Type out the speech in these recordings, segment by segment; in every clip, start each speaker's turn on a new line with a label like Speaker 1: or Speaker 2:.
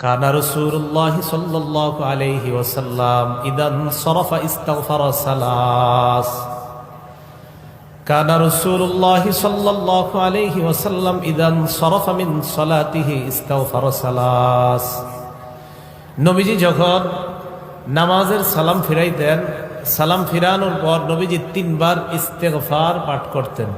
Speaker 1: কানা রসুল্লাহ সাল্লাহ আলহি ইদান সরফা ইস্তফার সালাস। কানা রসুল্লাহ সাল্লাহ ইদান সরফা সলাতিহি ইস্তফার সালাস। নবীজি যখন নামাজের সালাম ফিরাইতেন, সালাম ফিরানোর পর নবীজি তিনবার ইস্তেগফার পাঠ করতেন।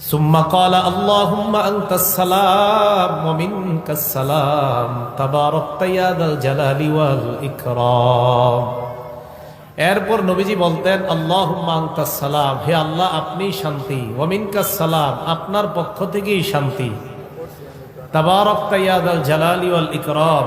Speaker 1: ثم قال اللهم أنت السلام ومنك السلام تباركت يا ذا الجلال والإكرام এরপর নবীজি বলতেন আল্লাহ সালাম হে আল্লাহ আপনি শান্তি ওমিনকাস সালাম আপনার পক্ষ থেকেই শান্তি তাবারকাল জালালি ওয়াল ইকরাম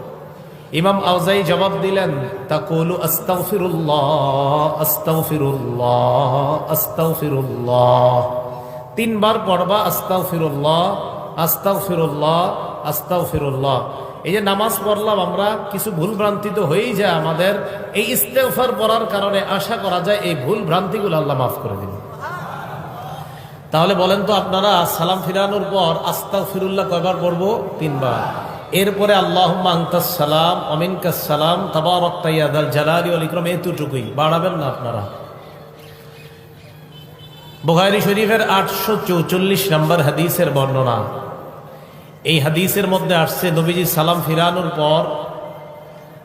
Speaker 1: ইমাম আউজাই জবাব দিলেন, তাকুলু আস্তাগফিরুল্লাহ আস্তাগফিরুল্লাহ আস্তাগফিরুল্লাহ। তিনবার পড়বা আস্তাগফিরুল্লাহ আস্তাগফিরুল্লাহ আস্তাগফিরুল্লাহ। এই যে নামাজ পড়লাম আমরা, কিছু ভুল ভ্রান্তি তো হয়েই যায় আমাদের। এই ইস্তেগফার পড়ার কারণে আশা করা যায় এই ভুল ভ্রান্তিগুলো আল্লাহ মাফ করে দিন। তাহলে বলেন তো আপনারা সালাম ফিরানোর পর আস্তাগ ফিরুল্লাহ কয়বার পড়ব? তিনবার। এরপরে আল্লাহ সালাম অমিনকাস সালাম তাবারকাল জালালি আল ইকরম, এতটুকুই। বাড়াবেন না আপনারা। বুখারি শরীফের আটশো চৌচল্লিশ নম্বর হাদিসের বর্ণনা। এই হাদিসের মধ্যে আসছে, নবীজি সালাম ফিরানোর পর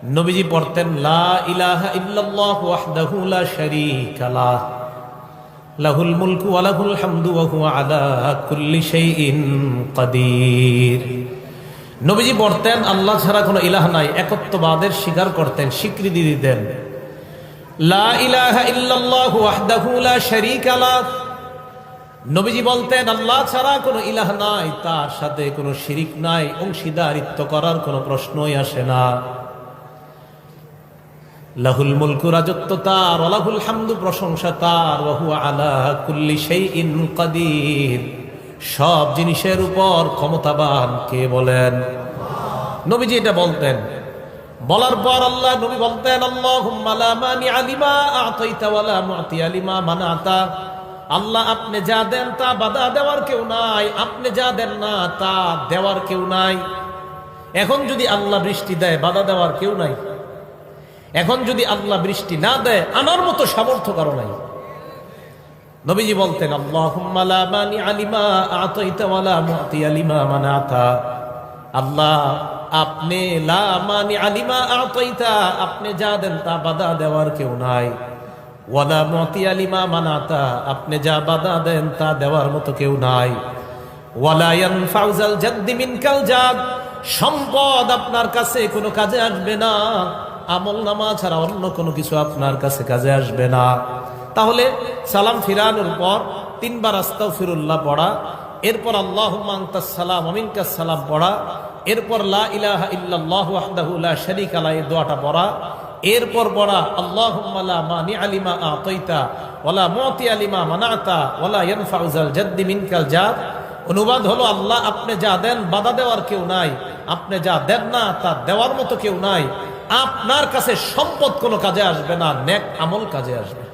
Speaker 1: নবীজি পড়তেন, লা লা লাহুল মুলকু লাহুল হামদু আলা কুল্লি নবীজি পড়তেন আল্লাহ ছাড়া কোনো ইলাহ নাই। একত্ববাদের স্বীকার করতেন, স্বীকৃতি দিতেন। নবীজি বলতেন, আল্লাহ ছাড়া কোনো ইলাহ নাই। তার সাথে কোনো শিরিক নাই। অংশীদারিত্ব করার কোনো প্রশ্নই আসে না। লাহুল মুলকু রাজত্ব তার অলাহুল হামদু প্রশংসা তার আলা কুল্লি শাইইন কাদির। সব জিনিসের উপর ক্ষমতাবান কে বলেন? নবীজি এটা বলতেন। বলার পর আল্লাহ নবী বলতেন আল্লাহ, আপনি যা দেন তা বাধা দেওয়ার কেউ নাই, আপনি যা দেন না তা দেওয়ার কেউ নাই। এখন যদি আল্লাহ বৃষ্টি দেয়, বাধা দেওয়ার কেউ নাই। এখন যদি আল্লাহ বৃষ্টি না দেয়, আনার মতো সামর্থ্য কারও নাই নবীজি বলতেন আল্লাহুম্মা লা মানি আলিমা আতাইতা ওয়ালা মুতি আলিমা মানাতা। আল্লাহ, আপনি লা মানি আলিমা আতাইতা, আপনি যা দেন তা বাধা দেওয়ার কেউ নাই। ওয়ালা মতি আলিমা মানাতা, আপনি যা বাধা দেন তা দেওয়ার মতো কেউ নাই। ওয়ালায়ান ফাউজাল জাদ্দি মিনকাল জাদ, সম্পদ আপনার কাছে কোনো কাজে আসবে না। আমল নামা ছাড়া অন্য কোনো কিছু আপনার কাছে কাজে আসবে না। তাহলে সালাম ফিরানোর পর তিনবার আস্তাও ফিরুল্লাহ পড়া, এরপর আল্লাহ সালাম অমিনকাস সালাম পড়া, এরপর লা ইলাহা ইল্লাল্লাহু ওয়াহদাহু লা শারীকা লা এই দোয়াটা পড়া, এরপর পড়া আল্লাহুম্মা লা মানি আলিমা আতাইতা ওয়ালা মুতি আলিমা মানাতা ওয়ালা ইয়ানফাউজাল জাদ্দি মিনকাল জাদ অনুবাদ হলো, আল্লাহ আপনি যা দেন বাধা দেওয়ার কেউ নাই, আপনি যা দেন না তা দেওয়ার মতো কেউ নাই। আপনার কাছে সম্পদ কোনো কাজে আসবে না, নেক আমল কাজে আসবে।